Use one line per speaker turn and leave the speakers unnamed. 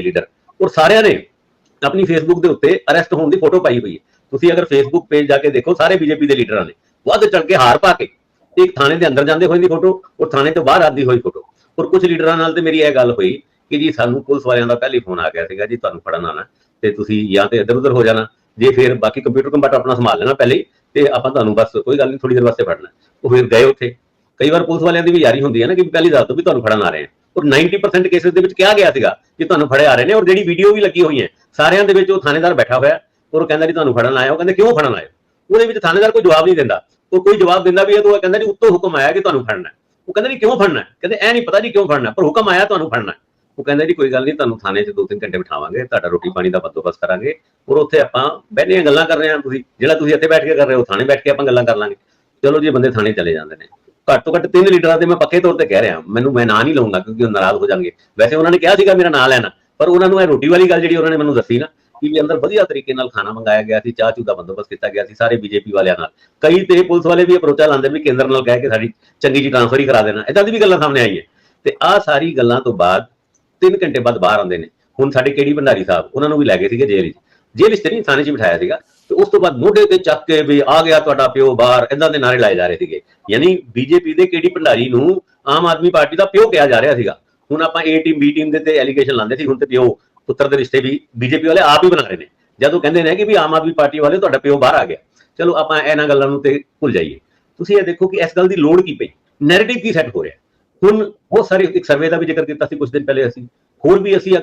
Leader ਔਰ ਸਾਰਿਆਂ ਨੇ ਆਪਣੀ ਫੇਸਬੁੱਕ ਦੇ ਉੱਤੇ ਅਰੈਸਟ ਹੋਣ ਦੀ ਫੋਟੋ ਪਾਈ ਹੋਈ ਹੈ। ਤੁਸੀਂ ਅਗਰ ਫੇਸਬੁੱਕ ਪੇਜ ਜਾ ਕੇ ਦੇਖੋ, ਸਾਰੇ ਬੀਜੇਪੀ ਦੇ ਲੀਡਰਾਂ ਨੇ ਵੱਧ ਚੜ ਕੇ ਹਾਰ ਪਾ ਕੇ ਇੱਕ ਥਾਣੇ ਦੇ ਅੰਦਰ ਜਾਂਦੇ ਹੋਏ ਦੀ ਫੋਟੋ ਔਰ ਥਾਣੇ ਤੋਂ ਬਾਹਰ ਆਦੀ ਹੋਈ ਫੋਟੋ ਔਰ ਕੁਝ ਲੀਡਰਾਂ ਨਾਲ ਤੇ ਮੇਰੀ ਇਹ ਗੱਲ ਹੋਈ ਕਿ ਜੀ ਸਾਨੂੰ ਪੁਲਿਸ ਵਾਲਿਆਂ ਦਾ ਪਹਿਲੀ ਫੋਨ ਆ ਗਿਆ ਸੀਗਾ ਜੀ, ਤੁਹਾਨੂੰ ਫੜਨ ਆਣਾ ਤੇ ਤੁਸੀਂ ਜਾਂ ਤੇ ਇੱਧਰ ਉੱਧਰ ਹੋ ਜਾਣਾ। ਜੇ ਫਿਰ ਬਾਕੀ ਕੰਪਿਊਟਰ ਕੰਪਾਟਰ ਆਪਣਾ ਸੰਭਾਲ ਲੈਣਾ ਪਹਿਲੇ, ਤੇ ਆਪਾਂ ਤੁਹਾਨੂੰ ਬਸ ਕੋਈ ਗੱਲ ਨਹੀਂ ਥੋੜੀ ਦੇਰ ਵਾਸਤੇ ਫੜਨਾ ਉਹ ਫਿਰ ਗਏ ਉੱਥੇ। ਕਈ ਵਾਰ ਪੁਲਿਸ ਵਾਲਿਆਂ ਦੀ ਵੀ ਯਾਰੀ ਹੁੰਦੀ ਹੈ ਨਾ ਕਿ ਪਹਿਲੀ ਦੱਸ ਤੋਂ ਵੀ ਤੁਹਾਨੂੰ ਫੜਨ ਆ ਰਹੇ ਹਾਂ। ਔਰ 90% ਕੇਸਿਸ ਦੇ ਵਿੱਚ ਕਿਹਾ ਗਿਆ ਸੀਗਾ ਕਿ ਤੁਹਾਨੂੰ ਫੜੇ ਆ ਰਹੇ ਨੇ ਔਰ ਜਿਹੜੀ ਵੀਡੀਓ ਵੀ ਲੱਗੀ ਹੋਈ ਹੈ, ਸਾਰਿਆਂ ਦੇ ਵਿੱਚ ਉਹ ਥਾਣੇਦਾਰ ਬੈਠਾ ਹੋਇਆ ਔਰ ਉਹ ਕਹਿੰਦਾ ਜੀ ਤੁਹਾਨੂੰ ਫੜਨ ਆਇਆ, ਉਹ ਕਹਿੰਦੇ ਕਿਉਂ ਫੜਨ ਆਏ? ਉਹਦੇ ਵਿੱਚ ਥਾਣੇਦਾਰ ਕੋਈ ਜਵਾਬ ਨਹੀਂ ਦਿੰਦਾ। ਉਹ ਕੋਈ ਜਵਾਬ ਦਿੰਦਾ ਵੀ ਹੈ ਤਾਂ ਉਹ ਕਹਿੰਦਾ ਜੀ ਉੱਤੋਂ ਹੁਕਮ ਆਇਆ ਕਿ ਤੁਹਾਨੂੰ ਫੜਨਾ ਉਹ ਕਹਿੰਦਾ ਜੀ ਕਿਉਂ ਫੜਨਾ ਹੈ? ਕਹਿੰਦੇ ਐ ਨਹੀਂ ਪਤਾ ਜੀ ਕਿਉਂ ਫੜਨਾ ਪਰ ਹੁਕਮ ਆਇਆ ਤੁਹਾਨੂੰ ਫੜਨਾ ਉਹ ਕਹਿੰਦਾ ਜੀ ਕੋਈ ਗੱਲ ਨਹੀਂ, ਤੁਹਾਨੂੰ ਥਾਣੇ 'ਚ 2-3 ਘੰਟੇ ਬਿਠਾਵਾਂਗੇ, ਤੁਹਾਡਾ ਰੋਟੀ ਪਾਣੀ ਦਾ ਬੰਦੋਬਸਤ ਕਰਾਂਗੇ ਔਰ ਉੱਥੇ ਆਪਾਂ ਬਹਿਨੇ ਗੱਲਾਂ ਕਰ ਰਹੇ ਹਾਂ ਤੁਸੀਂ। ਜਿਹੜਾ ਤੁਸੀਂ ਇੱਥੇ ਬੈਠ ਕੇ ਕਰ ਰਹੇ ਹੋ ਥਾਣੇ ਬੈਠ ਕੇ ਆਪਾਂ ਗੱਲਾਂ ਕਰ ਲਾਂਗੇ। ਚਲੋ ਜੀ ਬੰਦੇ ਥਾਣੇ ਚਲੇ ਜਾਂਦੇ ਨੇ। ਘੱਟ ਤੋਂ ਘੱਟ ਤਿੰਨ ਲੀਡਰਾਂ ਤੇ ਮੈਂ ਪੱਕੇ ਤੌਰ ਤੇ ਕਹਿ ਰਿਹਾ। ਮੈਨੂੰ ਮੈਂ ਨਾਂ ਨਹੀਂ ਲਵਾਂਗਾ ਕਿਉਂਕਿ ਉਹ ਨਾਰਾਜ਼ ਹੋ ਜਾਣਗੇ। ਵੈਸੇ ਉਹਨਾਂ ਨੇ ਕਿਹਾ ਸੀਗਾ ਮੇਰਾ ਨਾਂ ਲੈਣਾ, ਪਰ ਉਹਨਾਂ ਨੂੰ ਇਹ ਰੋਟੀ ਵਾਲੀ ਗੱਲ ਜਿਹੜੀ ਉਹਨਾਂ ਨੇ ਮੈਨੂੰ ਦੱਸੀ ਨਾ, ਕਿ ਵੀ ਅੰਦਰ ਵਧੀਆ ਤਰੀਕੇ ਨਾਲ ਖਾਣਾ ਮੰਗਾਇਆ ਗਿਆ ਸੀ ਚਾਹ ਚੂ ਦਾ ਬੰਦੋਬਸਤ ਕੀਤਾ ਗਿਆ ਸੀ, ਸਾਰੇ ਬੀਜੇਪੀ ਵਾਲਿਆਂ ਨਾਲ। ਕਈ ਤੇ ਪੁਲਿਸ ਵਾਲੇ ਵੀ ਅਪਰੋਚਾਂ ਲਾਉਂਦੇ ਵੀ ਕੇਂਦਰ ਨਾਲ ਕਹਿ ਕੇ ਸਾਡੀ ਚੰਗੀ ਜੀ ਟ੍ਰਾਂਸਫਰ ਹੀ ਕਰਾ ਦੇਣਾ। ਇਦਾਂ ਦੀ ਵੀ ਗੱਲਾਂ ਸਾਹਮਣੇ ਆਈ ਹੈ ਤੇ ਆਹ ਸਾਰੀ ਗੱਲਾਂ ਤੋਂ ਬਾਅਦ 3 ਘੰਟੇ ਬਾਅਦ ਬਾਹਰ ਆਉਂਦੇ ਨੇ। ਹੁਣ ਸਾਡੇ ਕਿਹੜੀ ਭੰਡਾਰੀ ਸਾਹਿਬ, ਉਹਨਾਂ ਨੂੰ ਵੀ ਲੈ ਗਏ ਸੀਗੇ ਜੇਲ੍ਹ ਵਿੱਚ। ਜੇਲ੍ਹ ਵਿੱਚ ਤੇ ਨਹੀਂ ਥਾਣੇ 'ਚ ਬਿਠਾਇਆ ਸੀਗਾ। ਤੇ ਉਸ ਤੋਂ ਬਾਅਦ ਮੋਢੇ ਤੇ ਚੱਕ ਕੇ ਵੀ ਆ ਗਿਆ ਤੁਹਾਡਾ ਪਿਓ ਬਾਹਰ ਇਦਾਂ ਦੇ ਨਾਰੇ ਲਾਏ ਜਾ ਰਹੇ ਸੀਗੇ। ਯਾਨੀ ਬੀਜੇਪੀ ਦੇ ਕਿਹੜੀ ਭੰਡਾਰੀ ਨੂੰ ਆਮ ਆਦਮੀ ਪਾਰਟੀ ਦਾ ਪਿਓ ਕਿਹਾ ਜਾ ਰਿਹਾ ਸੀਗਾ। ਹੁਣ ਆਪਾਂ ਏ ਟੀਮ ਬੀ ਟੀਮ ਦੇ ਤੇ ਐਲੀਗੇਸ਼ਨ ਲਾਉਂਦੇ ਸੀ, ਹੁਣ ਤੇ ਪਿਓ ਪੁੱਤਰ ਦੇ ਰਿਸ਼ਤੇ ਵੀ ਬੀਜੇਪੀ ਵਾਲੇ ਆਪ ਹੀ ਬਣਾ ਰਹੇ ਨੇ। ਜਦੋਂ ਕਹਿੰਦੇ ਨੇ ਕਿ ਵੀ ਆਮ ਆਦਮੀ ਪਾਰਟੀ ਵਾਲੇ, ਤੁਹਾਡਾ ਪਿਓ ਬਾਹਰ ਆ ਗਿਆ। ਚਲੋ ਆਪਾਂ ਇਹਨਾਂ ਗੱਲਾਂ ਨੂੰ ਤੇ ਭੁੱਲ ਜਾਈਏ। ਤੁਸੀਂ ਇਹ ਦੇਖੋ ਕਿ ਇਸ ਗੱਲ ਦੀ ਲੋੜ ਕੀ ਪਈ? ਨੈਰੇਟਿਵ ਕੀ ਸੈੱਟ ਹੋ ਰਿਹਾ? ਹੁਣ ਬਹੁਤ ਸਾਰੇ ਇੱਕ ਸਰਵੇ ਦਾ ਵੀ ਜ਼ਿਕਰ ਕੀਤਾ ਸੀ ਕੁਝ ਦਿਨ ਪਹਿਲੇ ਅਸੀਂ। ਹੋਰ ਵੀ ਅਸੀਂ